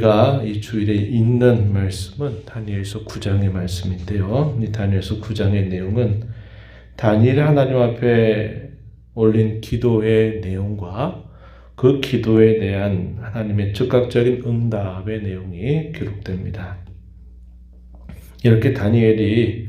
우리가 이 주일에 읽는 말씀은 다니엘서 9장의 말씀인데요. 이 다니엘서 9장의 내용은 다니엘 하나님 앞에 올린 기도의 내용과 그 기도에 대한 하나님의 즉각적인 응답의 내용이 기록됩니다. 이렇게 다니엘이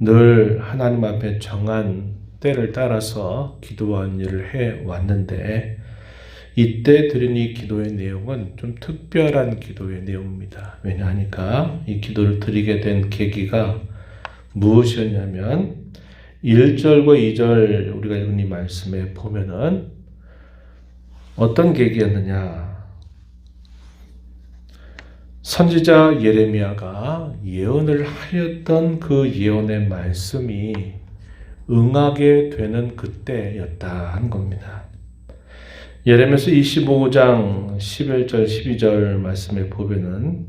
늘 하나님 앞에 정한 때를 따라서 기도한 일을 해 왔는데 이때 드린 이 기도의 내용은 좀 특별한 기도의 내용입니다. 왜냐하니까 이 기도를 드리게 된 계기가 무엇이었냐면 1절과 2절 우리가 읽은 이 말씀에 보면은 어떤 계기였느냐 선지자 예레미야가 예언을 하였던 그 예언의 말씀이 응하게 되는 그때였다 한 겁니다. 예레미야서 25장 11절 12절 말씀에 보면은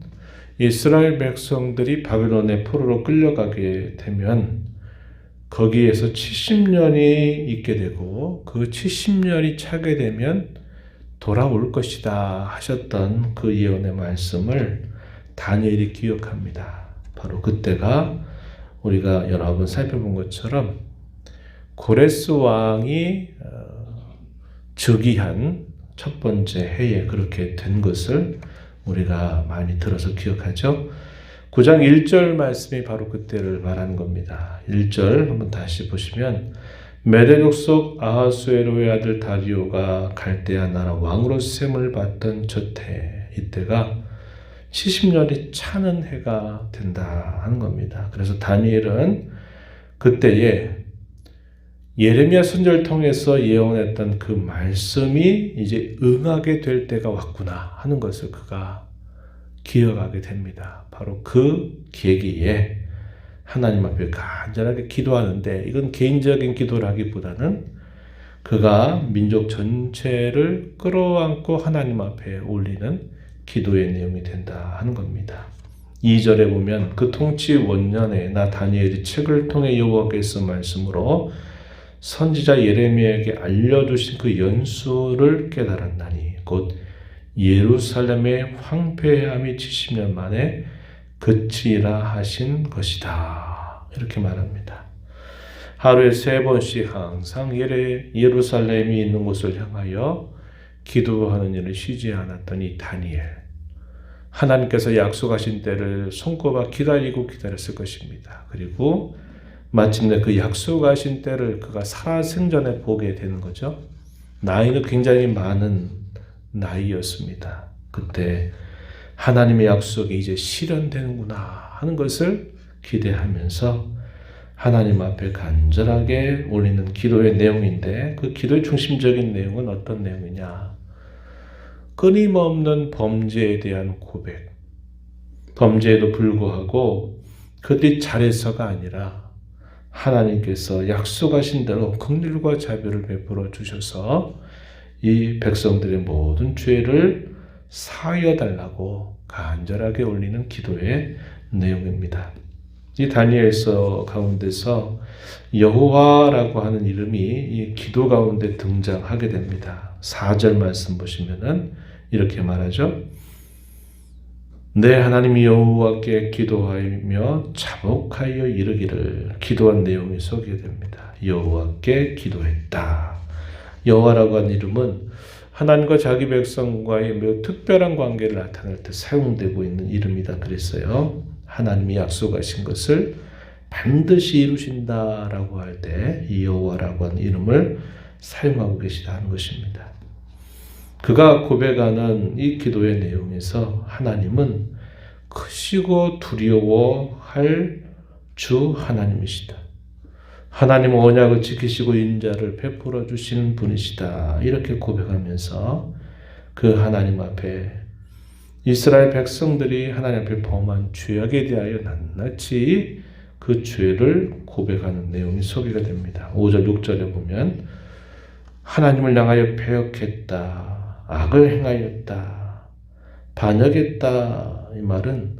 이스라엘 백성들이 바벨론의 포로로 끌려가게 되면 거기에서 70년이 있게 되고 그 70년이 차게 되면 돌아올 것이다 하셨던 그 예언의 말씀을 다니엘이 기억합니다. 바로 그때가 우리가 여러 번 살펴본 것처럼 고레스 왕이 어, 즉위한 첫 번째 해에 그렇게 된 것을 우리가 많이 들어서 기억하죠. 9장 1절 말씀이 바로 그때를 말하는 겁니다. 1절 한번 다시 보시면 메대족 속 아하수에로의 아들 다리오가 갈대아 나라 왕으로 셈을 받던 저태 이때가 70년이 차는 해가 된다 하는 겁니다. 그래서 다니엘은 그때에 예레미야 선절 통해서 예언했던 그 말씀이 이제 응하게 될 때가 왔구나 하는 것을 그가 기억하게 됩니다. 바로 그 계기에 하나님 앞에 간절하게 기도하는데 이건 개인적인 기도라기보다는 그가 민족 전체를 끌어안고 하나님 앞에 올리는 기도의 내용이 된다 하는 겁니다. 2절에 보면 그 통치 원년에 나 다니엘이 책을 통해 여호와께서 말씀으로 선지자 예레미야에게 알려주신 그 연수를 깨달았나니 곧 예루살렘의 황폐함이 70년 만에 그치라 하신 것이다. 이렇게 말합니다. 하루에 세 번씩 항상 예레, 예루살렘이 있는 곳을 향하여 기도하는 일을 쉬지 않았던 이 다니엘. 하나님께서 약속하신 때를 손꼽아 기다리고 기다렸을 것입니다. 그리고 마침내 그 약속하신 때를 그가 살아생전에 보게 되는 거죠. 나이는 굉장히 많은 나이였습니다. 그때 하나님의 약속이 이제 실현되는구나 하는 것을 기대하면서 하나님 앞에 간절하게 올리는 기도의 내용인데 그 기도의 중심적인 내용은 어떤 내용이냐? 끊임없는 범죄에 대한 고백. 범죄에도 불구하고 그들이 잘해서가 아니라 하나님께서 약속하신 대로 긍휼과 자비를 베풀어 주셔서 이 백성들의 모든 죄를 사하여 달라고 간절하게 올리는 기도의 내용입니다. 이 다니엘서 가운데서 여호와라고 하는 이름이 이 기도 가운데 등장하게 됩니다. 4절 말씀 보시면은 이렇게 말하죠. 내 하나님 여호와께 기도하며 자복하여 이르기를 기도한 내용이 소개 됩니다. 여호와께 기도했다. 여호와라고 하는 이름은 하나님과 자기 백성과의 매우 특별한 관계를 나타낼 때 사용되고 있는 이름이다 그랬어요. 하나님이 약속하신 것을 반드시 이루신다라고 할 때 이 여호와라고 하는 이름을 사용하고 계시다는 것입니다. 그가 고백하는 이 기도의 내용에서 하나님은 크시고 두려워할 주 하나님이시다. 하나님 언약을 지키시고 인자를 베풀어 주시는 분이시다. 이렇게 고백하면서 그 하나님 앞에 이스라엘 백성들이 하나님 앞에 범한 죄악에 대하여 낱낱이 그 죄를 고백하는 내용이 소개가 됩니다. 5절, 6절에 보면 하나님을 향하여 배역했다. 악을 행하였다. 반역했다. 이 말은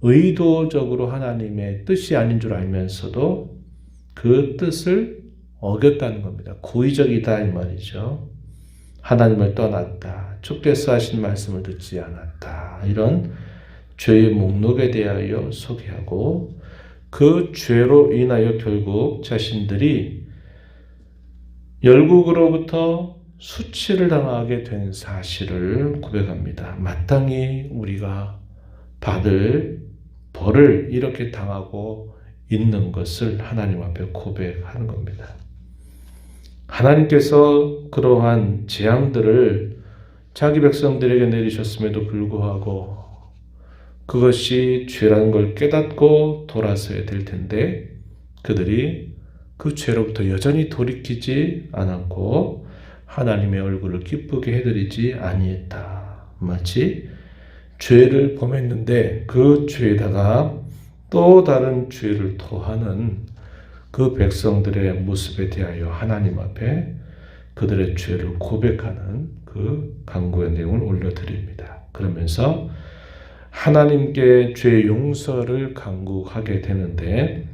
의도적으로 하나님의 뜻이 아닌 줄 알면서도 그 뜻을 어겼다는 겁니다. 고의적이다 이 말이죠. 하나님을 떠났다. 축대서 하신 말씀을 듣지 않았다. 이런 죄의 목록에 대하여 소개하고 그 죄로 인하여 결국 자신들이 열국으로부터 수치를 당하게 된 사실을 고백합니다. 마땅히 우리가 받을 벌을 이렇게 당하고 있는 것을 하나님 앞에 고백하는 겁니다. 하나님께서 그러한 재앙들을 자기 백성들에게 내리셨음에도 불구하고 그것이 죄라는 걸 깨닫고 돌아서야 될 텐데 그들이 그 죄로부터 여전히 돌이키지 않았고 하나님의 얼굴을 기쁘게 해드리지 아니했다. 마치 죄를 범했는데 그 죄에다가 또 다른 죄를 토하는 그 백성들의 모습에 대하여 하나님 앞에 그들의 죄를 고백하는 그 강구의 내용을 올려드립니다. 그러면서 하나님께 죄 용서를 강구하게 되는데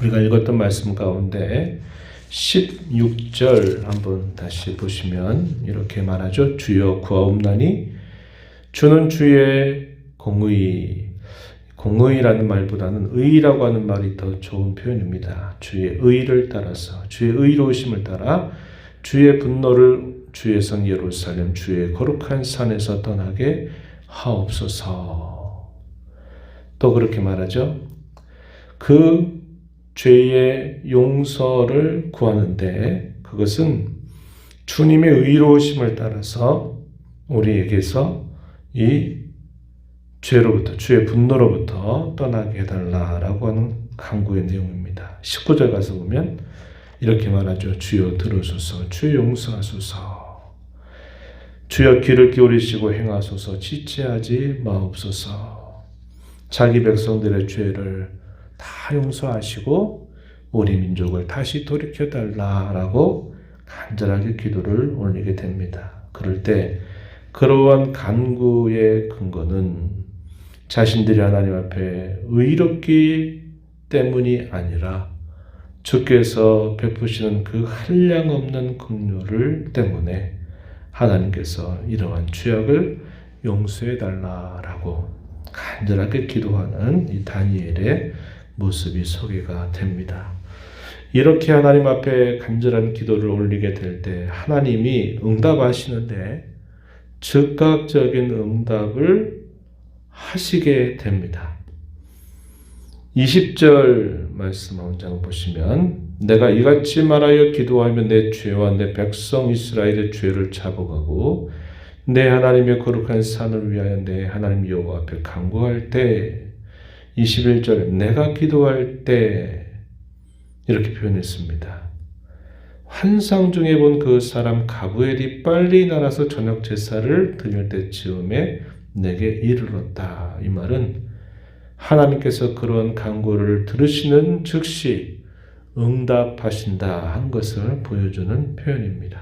우리가 읽었던 말씀 가운데 16절 한번 다시 보시면 이렇게 말하죠. 주여 구하옵나니 주는 주의 공의 공의라는 말보다는 의라고 하는 말이 더 좋은 표현입니다. 주의 의를 따라서 주의 의로우심을 따라 주의 분노를 주의 성 예루살렘 주의 거룩한 산에서 떠나게 하옵소서. 또 그렇게 말하죠. 그 죄의 용서를 구하는데 그것은 주님의 의로우심을 따라서 우리에게서 이 죄로부터 주의 분노로부터 떠나게 해달라라고 하는 강구의 내용입니다. 19절 가서 보면 이렇게 말하죠. 주여 들으소서 주여 용서하소서 주여 귀를 기울이시고 행하소서 지체하지 마옵소서 자기 백성들의 죄를 다 용서하시고 우리 민족을 다시 돌이켜 달라라고 간절하게 기도를 올리게 됩니다. 그럴 때 그러한 간구의 근거는 자신들이 하나님 앞에 의롭기 때문이 아니라 주께서 베푸시는 그 한량 없는 긍휼을 때문에 하나님께서 이러한 죄악을 용서해 달라라고 간절하게 기도하는 이 다니엘의 모습이 소개가 됩니다. 이렇게 하나님 앞에 간절한 기도를 올리게 될 때 하나님이 응답하시는데 즉각적인 응답을 하시게 됩니다. 20절 말씀 한장 보시면 내가 이같이 말하여 기도하며 내 죄와 내 백성 이스라엘의 죄를 자복하고 내 하나님의 거룩한 산을 위하여 내 하나님 여호와 앞에 간구할 때 21절 내가 기도할 때 이렇게 표현했습니다. 환상 중에 본 그 사람 가브엘이 빨리 날아서 저녁 제사를 드릴 때쯤에 내게 이르렀다. 이 말은 하나님께서 그런 간구를 들으시는 즉시 응답하신다 한 것을 보여주는 표현입니다.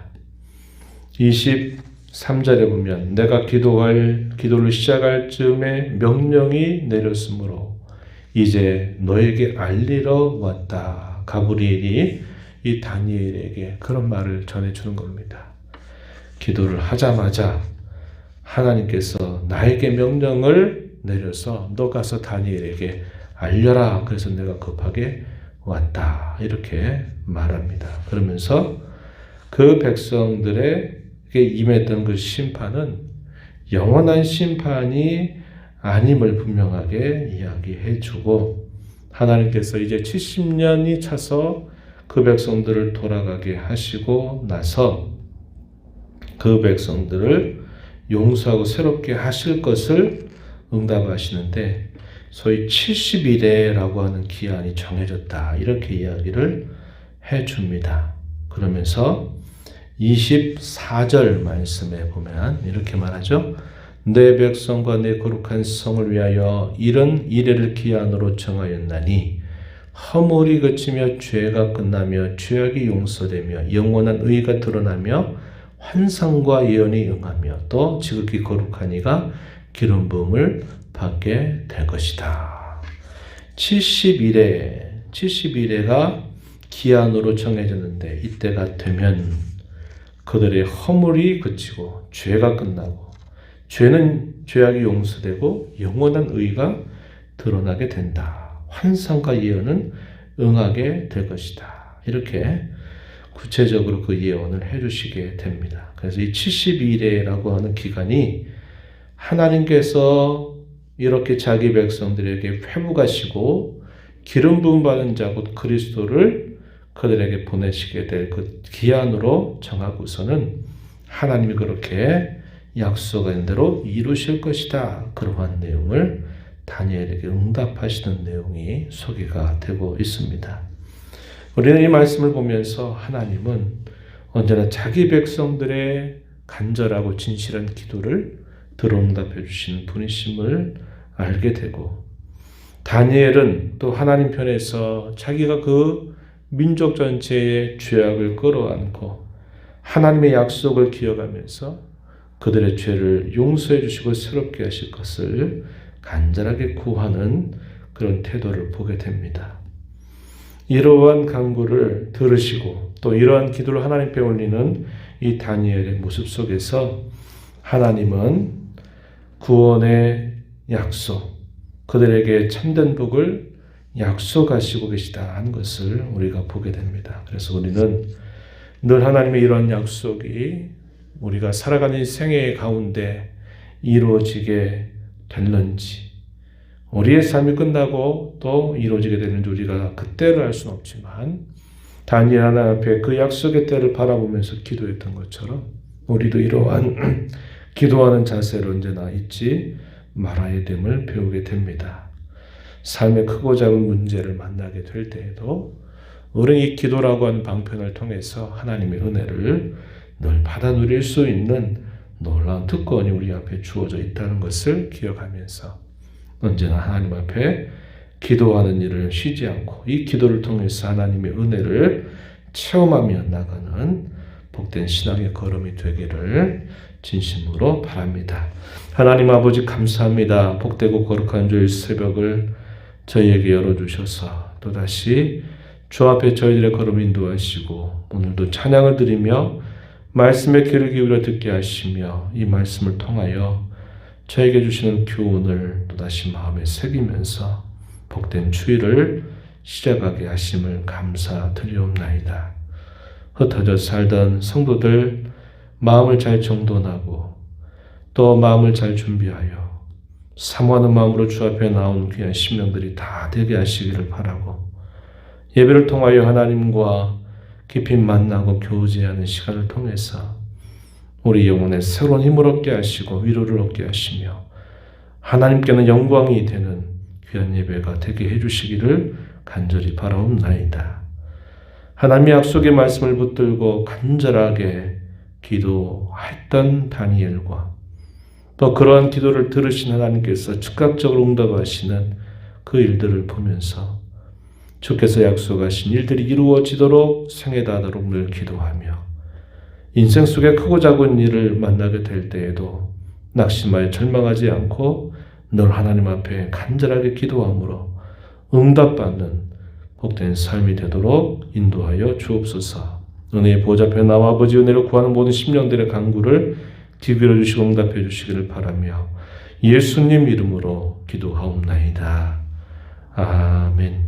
23절에 보면 내가 기도할 기도를 시작할 즈음에 명령이 내렸으므로 이제 너에게 알리러 왔다. 가브리엘이 이 다니엘에게 그런 말을 전해주는 겁니다. 기도를 하자마자 하나님께서 나에게 명령을 내려서 너 가서 다니엘에게 알려라. 그래서 내가 급하게 왔다. 이렇게 말합니다. 그러면서 그 백성들에게 임했던 그 심판은 영원한 심판이 아님을 분명하게 이야기해 주고 하나님께서 이제 70년이 차서 그 백성들을 돌아가게 하시고 나서 그 백성들을 용서하고 새롭게 하실 것을 응답하시는데 소위 70일에라고 하는 기한이 정해졌다. 이렇게 이야기를 해 줍니다. 그러면서 24절 말씀에 보면 이렇게 말하죠. 내 백성과 내 거룩한 성을 위하여 이런 이래를 기한으로 정하였나니 허물이 그치며 죄가 끝나며 죄악이 용서되며 영원한 의가 드러나며 환상과 예언이 응하며 또 지극히 거룩한 이가 기름 부음을 받게 될 것이다. 70일에 70일에가 기한으로 정해졌는데 이때가 되면 그들의 허물이 그치고 죄가 끝나고 죄는 죄악이 용서되고 영원한 의가 드러나게 된다. 환상과 예언은 응하게 될 것이다. 이렇게 구체적으로 그 예언을 해주시게 됩니다. 그래서 이 72일이라고 하는 기간이 하나님께서 이렇게 자기 백성들에게 회복하시고 기름 부음 받은 자 곧 그리스도를 그들에게 보내시게 될 그 기한으로 정하고서는 하나님이 그렇게 약속한 대로 이루실 것이다. 그러한 내용을 다니엘에게 응답하시는 내용이 소개가 되고 있습니다. 우리는 이 말씀을 보면서 하나님은 언제나 자기 백성들의 간절하고 진실한 기도를 들어응답해 주시는 분이심을 알게 되고 다니엘은 또 하나님 편에서 자기가 그 민족 전체의 죄악을 끌어안고 하나님의 약속을 기억하면서 그들의 죄를 용서해 주시고 새롭게 하실 것을 간절하게 구하는 그런 태도를 보게 됩니다. 이러한 간구를 들으시고 또 이러한 기도를 하나님께 올리는 이 다니엘의 모습 속에서 하나님은 구원의 약속, 그들에게 참된 복을 약속하시고 계시다 하는 것을 우리가 보게 됩니다. 그래서 우리는 늘 하나님의 이러한 약속이 우리가 살아가는 생애 가운데 이루어지게 됐는지, 우리의 삶이 끝나고 또 이루어지게 되는지 우리가 그때를 알 수는 없지만, 다니엘 하나 앞에 그 약속의 때를 바라보면서 기도했던 것처럼, 우리도 이러한 기도하는 자세를 언제나 잊지 말아야 됨을 배우게 됩니다. 삶의 크고 작은 문제를 만나게 될 때에도 우리는 이 기도라고 하는 방편을 통해서 하나님의 은혜를 늘 받아 누릴 수 있는 놀라운 특권이 우리 앞에 주어져 있다는 것을 기억하면서 언제나 하나님 앞에 기도하는 일을 쉬지 않고 이 기도를 통해서 하나님의 은혜를 체험하며 나가는 복된 신앙의 걸음이 되기를 진심으로 바랍니다. 하나님 아버지 감사합니다. 복되고 거룩한 주일 새벽을 저희에게 열어주셔서 또다시 주 앞에 저희들의 걸음 인도하시고 오늘도 찬양을 드리며 말씀에 귀를 기울여 듣게 하시며 이 말씀을 통하여 저에게 주시는 교훈을 또다시 마음에 새기면서 복된 주일을 시작하게 하심을 감사드리옵나이다. 흩어져 살던 성도들 마음을 잘 정돈하고 또 마음을 잘 준비하여 사모하는 마음으로 주 앞에 나온 귀한 신명들이 다 되게 하시기를 바라고 예배를 통하여 하나님과 깊이 만나고 교제하는 시간을 통해서 우리 영혼에 새로운 힘을 얻게 하시고 위로를 얻게 하시며 하나님께는 영광이 되는 귀한 예배가 되게 해주시기를 간절히 바라옵나이다. 하나님의 약속의 말씀을 붙들고 간절하게 기도했던 다니엘과 또 그러한 기도를 들으신 하나님께서 즉각적으로 응답하시는 그 일들을 보면서 주께서 약속하신 일들이 이루어지도록 생에 닿도록 늘 기도하며 인생 속에 크고 작은 일을 만나게 될 때에도 낙심하여 절망하지 않고 늘 하나님 앞에 간절하게 기도함으로 응답받는 복된 삶이 되도록 인도하여 주옵소서. 은혜의 보좌앞에 나와 아버지 은혜를 구하는 모든 심령들의 간구를 기울여 주시고 응답해 주시기를 바라며 예수님 이름으로 기도하옵나이다. 아멘.